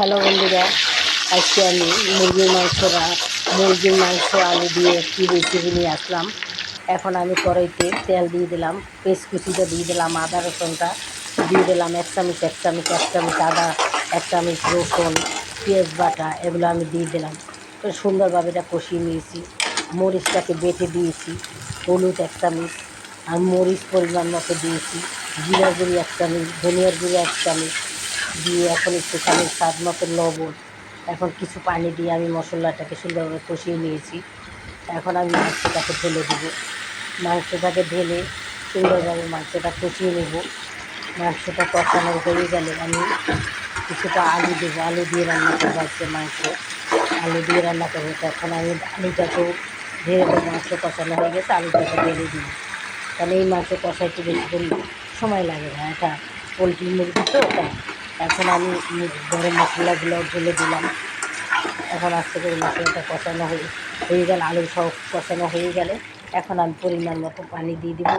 Hello বন্ধুরা, আজকে আমি মুরগির মাংসরা মুরগির মাংস, আলু দিয়ে একটি রেসিপি নিয়ে আসলাম। এখন আমি কড়াইতে তেল দিয়ে দিলাম পেস্ট কুচিটা দিয়ে দিলাম, আদা রসুনটা দিয়ে দিলাম, এক চামচ এক চামচ এক চামচ আদা, এক চামচ রসুন, পেঁয়াজ বাটা, এগুলো আমি দিয়ে দিলাম। তো সুন্দরভাবে এটা কষিয়ে নিয়েছি, মরিচটাকে বেটে দিয়েছি, হলুদ এক চামচ, আর মরিচ পরিমাণ মতো দিয়েছি, জিরা গুঁড়ি এক চামচ, ধনিয়ার গুঁড়ি এক চামচ দিয়ে এখন একটুখানি স্বাদ মতো লবণ, এখন কিছু পানি দিয়ে আমি মশলাটাকে সুন্দরভাবে কষিয়ে নিয়েছি। এখন আমি মাংসটাকে ঢেলে দেব। মাংসটাকে ঢেলে সুন্দরভাবে মাংসটা কষিয়ে নেব। মাংসটা কষানো হয়ে গেলে আমি কিছুটা আলু দেবো। আলু দিয়ে রান্না করব আজকে মাংস। আলু দিয়ে রান্না করব। তখন আমি আলুটাকেও ঢেলে দেবো। মাংস কষানো হয়ে গেছে, আলুটাকে ঢেলে দিই তাহলে এই মাংস কষাইতে বেশি সময় লাগে না। এটা পোলট্রি মুরগি তো, তাই এখন আমি গরম মশলাগুলো ঢেলে দিলাম। এখন আস্তে করে মশলাটা কষানো হয়ে হয়ে গেলে, আলু সব কষানো হয়ে গেলে। এখন আমি পরিমাণ মতো পানি দিয়ে দিব।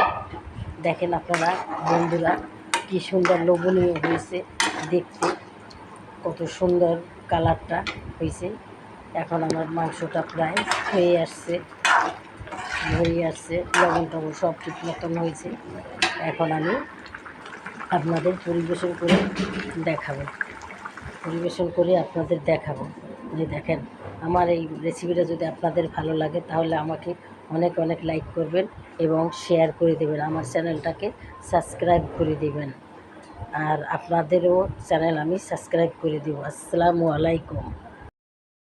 দেখেন আপনারা, বন্ধুরা, কি সুন্দর লোভনীয় হয়েছে দেখতে। কত সুন্দর কালারটা হয়েছে। এখন আমার মাংসটা প্রায় হয়ে আসছে হয়ে আসছে। লবণ টবণ সব ঠিক মতন হয়েছে। এখন আমি আপনাদের পরিবেশন করে দেখাবো। পরিবেশন করে আপনাদের দেখাবো। যে দেখেন, আমার এই রেসিপিটা যদি আপনাদের ভালো লাগে, তাহলে আমাকে অনেক অনেক লাইক করবেন এবং শেয়ার করে দেবেন। আমার চ্যানেলটাকে সাবস্ক্রাইব করে দেবেন। আর আপনাদেরও চ্যানেল আমি সাবস্ক্রাইব করে দেবো। আসসালামু আলাইকুম।